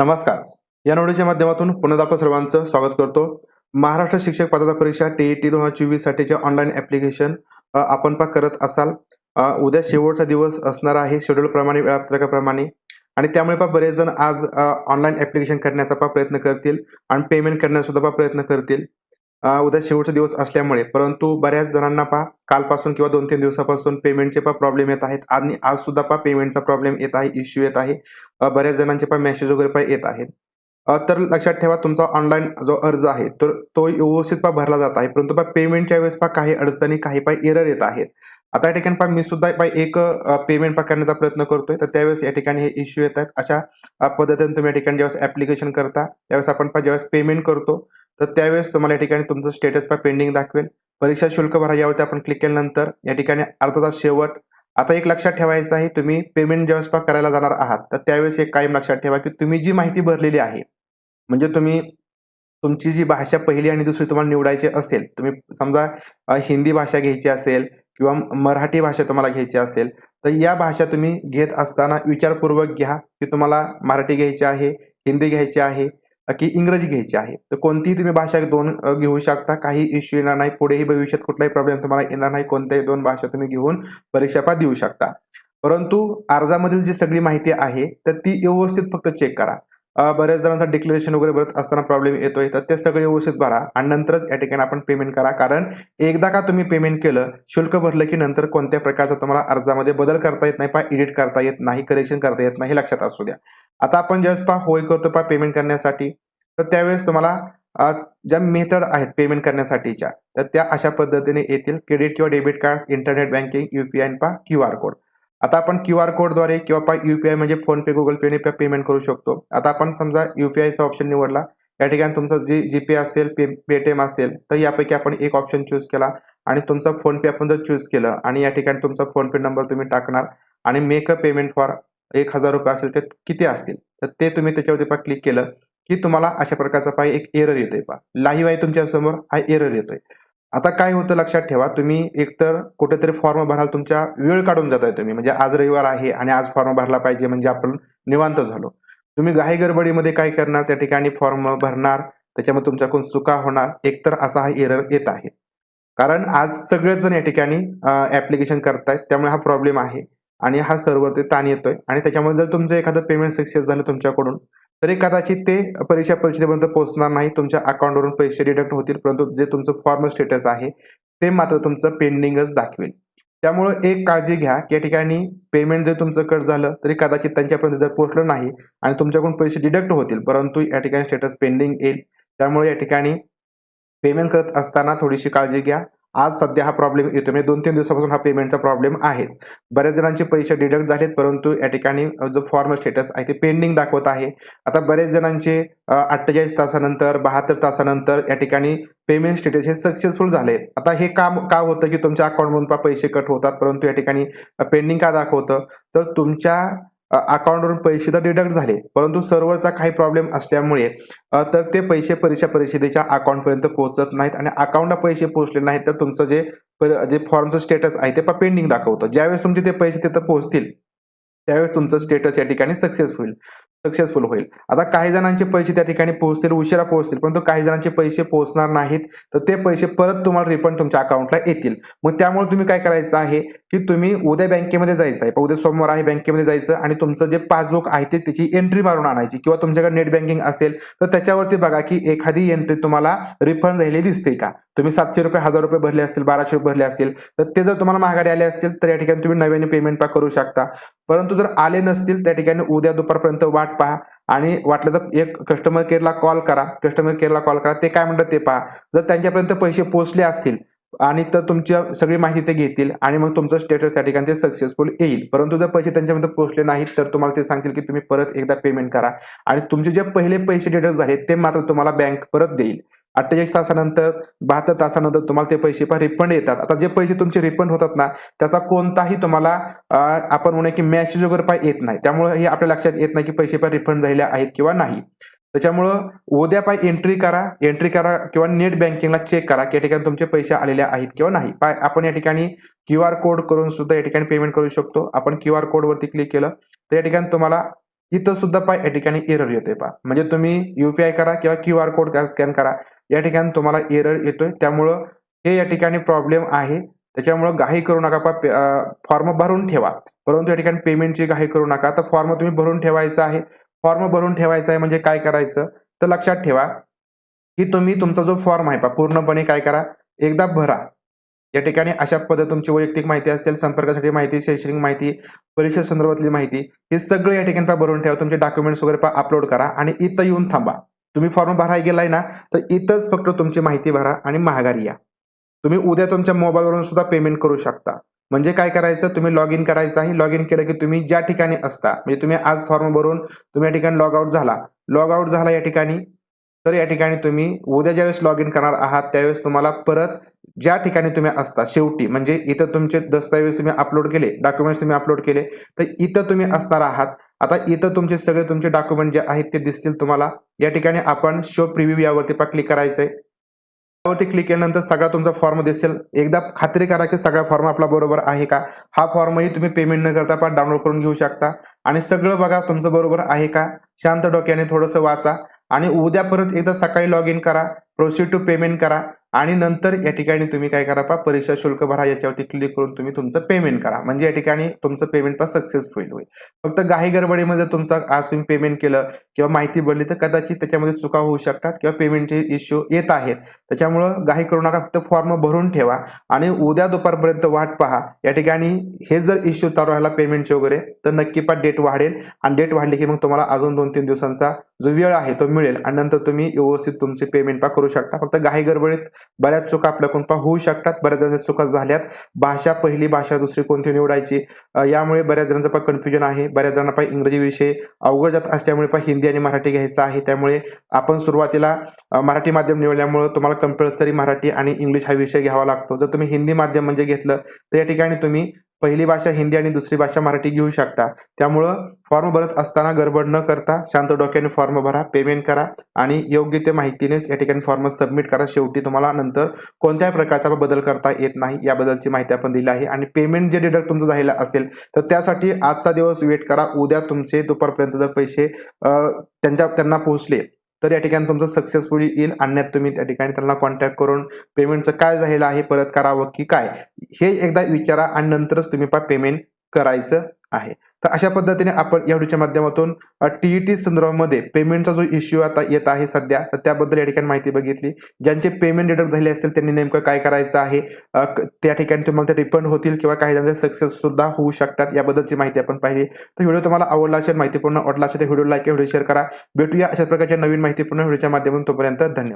नमस्कार. या नोडीच्या माध्यमातून पुन्हा आपलं सर्वांचं स्वागत करतो. महाराष्ट्र शिक्षक पात्रता परीक्षा टीईटी दोन हजार चोवीस साठीचे ऑनलाईन ऍप्लिकेशन आपण पा करत असाल. उद्या शेवटचा दिवस असणार आहे शेड्यूल प्रमाणे वेळापत्रकाप्रमाणे. आणि त्यामुळे पा बरेच जण आज ऑनलाईन ऍप्लिकेशन करण्याचा पा प्रयत्न करतील. आणि पेमेंट करण्याचा सुद्धा पा प्रयत्न करतील. उद्या शेवटचा दिवस असल्यामुळे. परंतु बऱ्याच जणांना पा कालपासून किंवा दोन तीन दिवसापासून पेमेंटचे पा प्रॉब्लेम येत आहेत आणि आज सुद्धा पा पेमेंटचा प्रॉब्लेम येत आहे इश्यू येत आहे. बऱ्याच जणांचे पा मेसेज वगैरे पा येत आहेत. तर लक्षात ठेवा तुमचा ऑनलाईन जो अर्ज आहे तर तो व्यवस्थित पा भरला जात आहे. परंतु पा पेमेंटच्या वेळेस पा काही अडचणी काही पा एरर येत आहेत. आता या ठिकाणी पा मी सुद्धा पा एक पेमेंट पा करण्याचा प्रयत्न करतोय. तर त्यावेळेस या ठिकाणी हे इश्यू येत आहेत. अशा पद्धतीने तुम्ही या ठिकाणी ज्यावेळेस ऍप्लिकेशन करता त्यावेळेस आपण पा ज्यावेळेस पेमेंट करतो तर त्यावेळेस तुम्हाला या ठिकाणी तुमचं स्टेटस पा पेंडिंग दाखवेल. परीक्षा शुल्क भरा यावरती आपण क्लिक केल्यानंतर या ठिकाणी अर्जाचा शेवट. आता एक लक्षात ठेवायचं आहे तुम्ही पेमेंट ज्यावेळेस पा करायला जाणार आहात तर त्यावेळेस एक कायम लक्षात ठेवा की तुम्ही जी माहिती भरलेली आहे म्हणजे तुम्ही तुमची जी भाषा पहिली आणि दुसरी तुम्हाला निवडायची असेल तुम्ही समजा हिंदी भाषा घ्यायची असेल किंवा मराठी भाषा तुम्हाला घ्यायची असेल तर या भाषा तुम्ही घेत असताना विचारपूर्वक घ्या की तुम्हाला मराठी घ्यायची आहे हिंदी घ्यायची आहे की इंग्रजी घ्यायची आहे. तर कोणतीही तुम्ही भाषा दोन घेऊ शकता. काही इश्यू येणार नाही. पुढेही भविष्यात कुठलाही प्रॉब्लेम तुम्हाला येणार नाही. कोणत्याही दोन भाषा तुम्ही घेऊन परीक्षापा देऊ शकता. परंतु अर्जामधील जी सगळी माहिती आहे तर ती व्यवस्थित फक्त चेक करा. बऱ्याच जणांचा डिक्लेरेशन वगैरे भरत असताना प्रॉब्लेम येतोय. तर ते सगळे व्यवस्थित भरा आणि नंतरच या ठिकाणी आपण पेमेंट करा. कारण एकदा का तुम्ही पेमेंट केलं शुल्क भरलं की नंतर कोणत्या प्रकारचा तुम्हाला अर्जामध्ये बदल करता येत नाही पा एडिट करता येत नाही करेक्शन करता येत नाही लक्षात असू द्या. आता आपण ज्यावेळेस पा होय करतो पा पेमेंट करण्यासाठी. तर त्यावेळेस तुम्हाला ज्या मेथड आहेत पेमेंट करण्यासाठीच्या तर त्या अशा पद्धतीने येतील. क्रेडिट किंवा debit card internet banking UPI पा क्यू आर कोड. आता आपण क्यू आर कोडद्वारे किंवा पा युपीआय म्हणजे फोन पे गुगल पेने पेमेंट करू शकतो. आता आपण समजा युपीआयचा ऑप्शन निवडला. या ठिकाणी तुमचं जी जीपे असेल पे पेटीएम असेल तर यापैकी आपण एक ऑप्शन चूज केला. आणि तुमचा फोन पे आपण जर चूज केलं आणि या ठिकाणी तुमचा फोन पे नंबर तुम्ही टाकणार आणि मेक अ पेमेंट फॉर एक हजार रुपये असेल तर किती असतील? तर ते तुम्ही त्याच्यावरती पण क्लिक केलं. की तुम्हाला अशा प्रकारचा पाय एक एरर येतोय पा लाईव्ह आहे तुमच्यासमोर हा एरर येतोय. आता काय होतं लक्षात ठेवा तुम्ही एकतर कुठेतरी फॉर्म भराल तुमच्या वेळ काढून जाताय तुम्ही. म्हणजे आज रविवार आहे आणि आज फॉर्म भरला पाहिजे म्हणजे आपण निवांत झालो. तुम्ही घाई गडबडीमध्ये काय करणार? त्या ठिकाणी फॉर्म भरणार त्याच्यामध्ये तुमच्याकडून चुका होणार. एकतर असा हा एरर येत आहे. कारण आज सगळेच जण या ठिकाणी ऍप्लिकेशन करतायत. त्यामुळे हा प्रॉब्लेम आहे. आणि हा सर्व्हरती ताण येतोय. आणि त्याच्यामुळे जर तुमचं एखादं पेमेंट सक्सेस झालं तुमच्याकडून तरी कदाचित ते परीक्षा परिषदेपर्यंत पोहोचणार नाही. तुमच्या अकाउंटवरून पैसे डिडक्ट होतील परंतु जे तुमचं फॉर्म स्टेटस आहे ते मात्र तुमचं पेंडिंगच दाखवेल. त्यामुळं एक काळजी घ्या. की या ठिकाणी पेमेंट जर तुमचं कट झालं तरी कदाचित त्यांच्यापर्यंत जर पोहोचलं नाही आणि तुमच्याकडून पैसे डिडक्ट होतील परंतु या ठिकाणी स्टेटस पेंडिंग येईल. त्यामुळे या ठिकाणी पेमेंट करत असताना थोडीशी काळजी घ्या. आज सध्या हा प्रॉब्लेम येतो म्हणजे दोन तीन दिवसापासून हा पेमेंटचा प्रॉब्लेम आहेच. बऱ्याच जणांचे पैसे डिडक्ट झालेत परंतु या ठिकाणी जो फॉर्म स्टेटस आहे ते पेंडिंग दाखवत आहे. आता बरेच जणांचे अठ्ठेचाळीस तासानंतर बहात्तर तासानंतर या ठिकाणी पेमेंट स्टेटस हे सक्सेसफुल झाले. आता हे काम का होतं की तुमच्या अकाउंटमधून पा पैसे कट होतात परंतु या ठिकाणी पेंडिंग का दाखवतं? तर तुमच्या अकाउंटवरून पैसे तर डिडक्ट झाले परंतु सर्व्हरचा काही प्रॉब्लेम असल्यामुळे तर ते पैसे परीक्षा परिषदेच्या अकाउंटपर्यंत पोहोचत नाहीत आणि अकाउंटला पैसे पोहोचले नाहीत तर तुमचं जे जे फॉर्मचं स्टेटस आहे ते पेंडिंग दाखवतं. ज्यावेळेस तुमचे ते पैसे तिथं पोहोचतील त्यावेळेस तुमचं स्टेटस या ठिकाणी सक्सेसफुल सक्सेसफुल होईल. आता काही जणांचे पैसे त्या ठिकाणी पोहोचतील उशिरा पोहोचतील परंतु काही जणांचे पैसे पोहोचणार नाहीत तर ते पैसे परत तुम्हाला रिफंड तुमच्या अकाउंटला येतील. मग त्यामुळे तुम्ही काय करायचं आहे? की तुम्ही उद्या बँकेमध्ये जायचं आहे. उद्या सोमवार आहे बँकेमध्ये जायचं आणि तुमचं जे पासबुक आहे ते त्याची एंट्री मारून आणायची किंवा तुमच्याकडे नेट बँकिंग असेल तर त्याच्यावरती बघा की एखादी एंट्री तुम्हाला रिफंड झालेली दिसते का? तुम्ही सातशे रुपये हजार रुपये भरले असतील बाराशे रुपये भरले असतील तर ते जर तुम्हाला महागारी आले असतील तर या ठिकाणी तुम्ही नव्याने पेमेंट पा करू शकता. परंतु जर आले नसतील त्या ठिकाणी उद्या दुपारपर्यंत वाट पहा आणि वाटलं तर एक कस्टमर केअरला कॉल करा. कस्टमर केअरला कॉल करा. ते काय म्हणतात ते पहा. जर त्यांच्यापर्यंत पैसे पोहोचले असतील आणि तर तुमची सगळी माहिती ते घेतील आणि मग तुमचं स्टेटस त्या ठिकाणी ते सक्सेसफुल येईल. परंतु जर पैसे त्यांच्यामध्ये पोहोचले नाहीत तर तुम्हाला ते सांगतील की तुम्ही परत एकदा पेमेंट करा. आणि तुमचे जे पहिले पैसे डिटेल्स झाले ते मात्र तुम्हाला बँक परत देईल. अठ्ठेचाळीस तासानंतर बहात्तर तासानंतर तुम्हाला ते पैसे पण रिफंड येतात. आता जे पैसे तुमचे रिफंड होतात ना त्याचा कोणताही तुम्हाला आपण म्हणूया की मॅसेज वगैरे पाय येत नाही. त्यामुळे हे आपल्या लक्षात येत नाही की पैसे पण रिफंड झालेले आहेत किंवा नाही. त्याच्यामुळं उद्या पाय एंट्री करा एंट्री करा किंवा नेट बँकिंगला चेक करा की या ठिकाणी तुमचे पैसे आलेले आहेत किंवा नाही. पाय आपण या ठिकाणी क्यू आर कोड करून सुद्धा या ठिकाणी पेमेंट करू शकतो. आपण क्यू आर कोडवरती क्लिक केलं तर या ठिकाणी तुम्हाला इथं सुद्धा पाय या ठिकाणी एरर येतोय पहा. म्हणजे तुम्ही युपीआय करा किंवा क्यू आर कोड स्कॅन करा या ठिकाणी तुम्हाला एरर येतोय. त्यामुळं हे या ठिकाणी प्रॉब्लेम आहे. त्याच्यामुळं घाई करू नका पा फॉर्म भरून ठेवा. परंतु या ठिकाणी पेमेंटची घाई करू नका. तर फॉर्म तुम्ही भरून ठेवायचा आहे. फॉर्म भरून ठेवायचा आहे म्हणजे काय करायचं? तर लक्षात ठेवा की तुम्ही तुमचा जो फॉर्म आहे पा पूर्णपणे काय करा? एकदा भरा. या ठिकाणी अशा पद्धत तुमची वैयक्तिक माहिती असेल संपर्कासाठी माहिती शैक्षणिक माहिती परीक्षा संदर्भातली माहिती हे सगळं या ठिकाणी पा भरून ठेवा. तुमचे डॉक्युमेंट्स वगैरे पा अपलोड करा आणि इथं येऊन थांबा. तुम्ही फॉर्म भरायला गेलाय ना तर इथंच फक्त तुमची माहिती भरा आणि महागारी या. तुम्ही उद्या तुमच्या मोबाईलवरून सुद्धा पेमेंट करू शकता. म्हणजे काय करायचं? तुम्ही लॉग इन करायचं आहे. लॉग इन केलं की तुम्ही ज्या ठिकाणी असता म्हणजे तुम्ही आज फॉर्म भरून तुम्ही या ठिकाणी लॉग आउट झाला. लॉग आउट झाला या ठिकाणी तर या ठिकाणी तुम्ही उद्या ज्यावेळेस लॉग इन करणार आहात त्यावेळेस तुम्हाला परत ज्या ठिकाणी तुम्ही असता शेवटी म्हणजे इथं तुमचे दस्तावेज तुम्ही अपलोड केले डॉक्युमेंट्स तुम्ही अपलोड केले तर इथं तुम्ही असणार आहात. आता इथं तुमचे सगळे तुमचे डॉक्युमेंट जे आहेत ते दिसतील तुम्हाला. या ठिकाणी आपण शो प्रिव्ह्यू यावरती पण क्लिक करायचंय. त्यावरती क्लिक केल्यानंतर सगळा तुमचा फॉर्म दिसेल. एकदा खात्री करा की सगळा फॉर्म आपला बरोबर आहे का? हा फॉर्मही तुम्ही पेमेंट न करता पण डाउनलोड करून घेऊ शकता. आणि सगळं बघा तुमचं बरोबर आहे का? शांत डोक्याने थोडंसं वाचा. आणि उद्या परत एकदा सकाळी लॉग इन करा. प्रोसीड टू पेमेंट करा. आणि नंतर या ठिकाणी तुम्ही काय करा पा परीक्षा शुल्क भरा याच्यावरती क्लिक करून तुम्ही तुमचं पेमेंट करा. म्हणजे या ठिकाणी तुमचं पेमेंट पण सक्सेसफुल होईल. फक्त घाई गडबडीमध्ये तुमचं आज तुम्ही पेमेंट केलं किंवा माहिती भरली तर कदाचित त्याच्यामध्ये चुका होऊ शकतात किंवा पेमेंटचे इश्यू येत आहेत. त्याच्यामुळं घाई करू नका फक्त फॉर्म भरून ठेवा. आणि उद्या दुपारपर्यंत वाट पहा. या ठिकाणी हे जर इश्यू चालू राहिला पेमेंटचे वगैरे तर नक्की पण डेट वाढेल. आणि डेट वाढली की मग तुम्हाला अजून दोन तीन दिवसांचा जो वेळ आहे तो मिळेल. आणि नंतर तुम्ही व्यवस्थित तुमचे पेमेंट पा करू शकता. फक्त घाई गडबडीत बऱ्याच चुका आपल्याकडून होऊ शकतात. बऱ्याच जणांच्या चुका झाल्यात. भाषा पहिली भाषा दुसरी कोणती निवडायची? यामुळे बऱ्याच जणांचं पण कन्फ्युजन आहे. बऱ्याच जणांना पण इंग्रजी विषय अवघड जात असल्यामुळे पण हिंदी आणि मराठी घ्यायचा आहे. त्यामुळे आपण सुरुवातीला मराठी माध्यम निवडल्यामुळे तुम्हाला कंपल्सरी मराठी आणि इंग्लिश हा विषय घ्यावा लागतो. जर तुम्ही हिंदी माध्यम म्हणजे घेतलं तर या ठिकाणी तुम्ही पहिली भाषा हिंदी आणि दुसरी भाषा मराठी घेऊ शकता. त्यामुळं फॉर्म भरत असताना गडबड न करता शांत डोक्याने फॉर्म भरा पेमेंट करा आणि योग्य ते माहितीनेच या ठिकाणी फॉर्म सबमिट करा. शेवटी तुम्हाला नंतर कोणत्याही प्रकारचा बदल करता येत नाही. याबद्दलची माहिती आपण दिली आहे. आणि पेमेंट जे डिडक्ट तुमचं झालेलं असेल तर त्यासाठी आजचा दिवस वेट करा. उद्या तुमचे दुपारपर्यंत जर पैसे त्यांच्या त्यांना पोहोचले तर या ठिकाणी तुमचं सक्सेसफुली येईल. आणण्यात तुम्ही त्या ठिकाणी त्यांना कॉन्टॅक्ट करून पेमेंटचं काय झालेलं आहे परत करावं की काय हे एकदा विचारा आणि नंतरच तुम्ही पा पेमेंट करायचं आहे. तर अशा पद्धतीने आपण या व्हिडिओच्या माध्यमातून टीईटी संदर्भामध्ये पेमेंटचा जो इश्यू आता येत आहे सध्या तर त्याबद्दल या ठिकाणी माहिती बघितली. ज्यांचे पेमेंट डिडक्ट झाले असतील त्यांनी नेमकं काय करायचं आहे? त्या ठिकाणी तुम्हाला ते रिफंड होतील किंवा काही जणांचे सक्सेस सुद्धा होऊ शकतात याबद्दलची माहिती आपण पाहिली. तर व्हिडिओ तुम्हाला आवडला असेल माहितीपूर्ण वाटला असेल तर व्हिडिओ लाईक व्हिडिओ शेअर करा. भेटूया अशा प्रकारच्या नवीन माहितीपूर्ण व्हिडिओच्या माध्यमातून तोपर्यंत धन्यवाद.